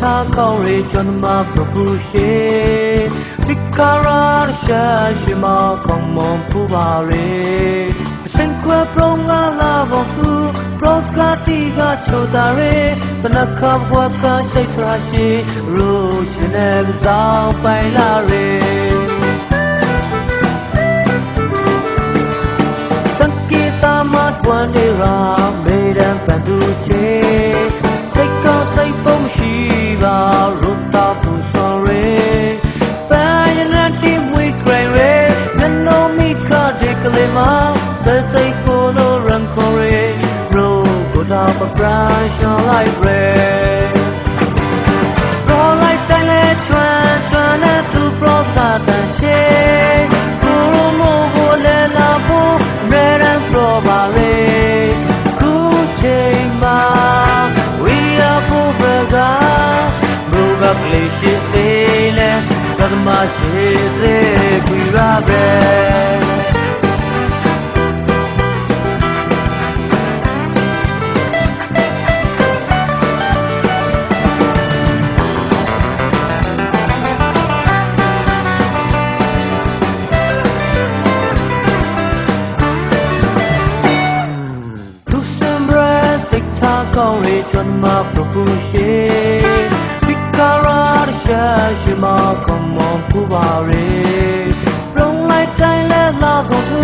ထားကောင်းရေကျွန်မပပူရှိဒီကာရာရှာရှိမကောင်းမပူပါရေစင်ခွဲပရောငါလာဘောသူပရောစကတိကချိုတာရေတနခဘဝကရှိတ်စရာရှိရူရှင်နဲ့ဆောင်ပိုင်လာရေစံကေတာမတ်ဝန်နေရာမေရန်ပန်သူရှိစိတ်ကော စိတ်ပုံရှိပါရူတာပူဆော်ရေပန်ရနတိ လေးရှိသေးလဲသတ်မရှိသေးကွေရပဲသူစံဘရစိတ်ထားကောင်းရေကျွန်မပပူရှိဒီကာ ရာရှာရှိမကမန်ပူပါရေရုံလိုက်တိုင်းလဲလာဖို့သူ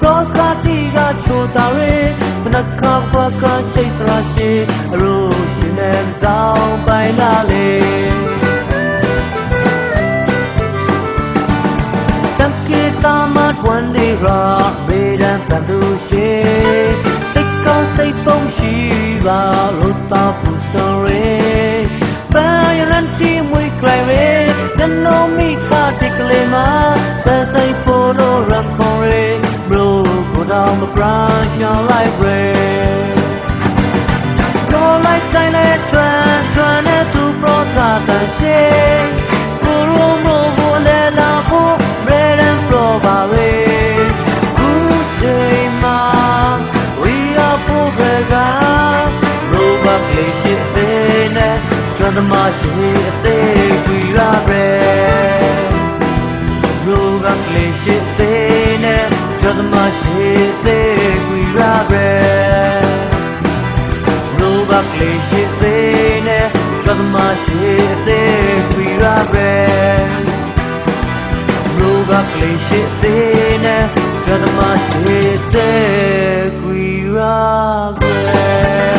cross ကတိကချိုတာရေဖနကဘကရှိတ်စရာရှိအရိုးရှင်နဲ့ဆောင်ပိုင်လာလေစံကေတာမတ်ဝန်ဒီရာဘေဒန်တန်သူရှိစိတ်ကောင်းစိတ်ပုံရှိပါလို့တာပူစောရေ မီခတိကလေးမဆဲစိတ်ပေါ်လို့ရန်ခေါ်ရေဘရိုကိုတောင်မပရာရှောင်းလိုက်ရေ No like kind of tran tran to prosa ta she Guru mo bo le la bo red and pro ba we Gu chei ma we are po ga Ro ba ple shi te ne tran ma shi te quy te guira bre Roba kleshe te ne chadma she te guira bre Roba kleshe te ne chadma she te guira bre